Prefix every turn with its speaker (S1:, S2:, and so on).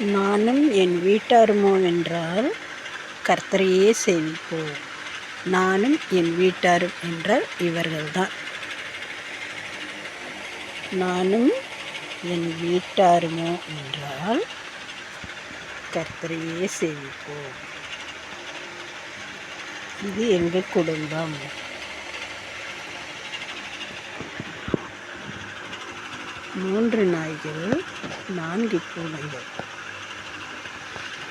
S1: நானும் என் வீட்டாருமோ என்றால் கர்த்தரையே சேவிப்போம். நானும் என் வீட்டாரும் என்றால் இவர்கள்தான். நானும் என் வீட்டாருமோ என்றால் கர்த்தரையே சேவிப்போம். இது எங்கள் குடும்பம். மூன்று நாய்கள் நான்கு பூனைகள்.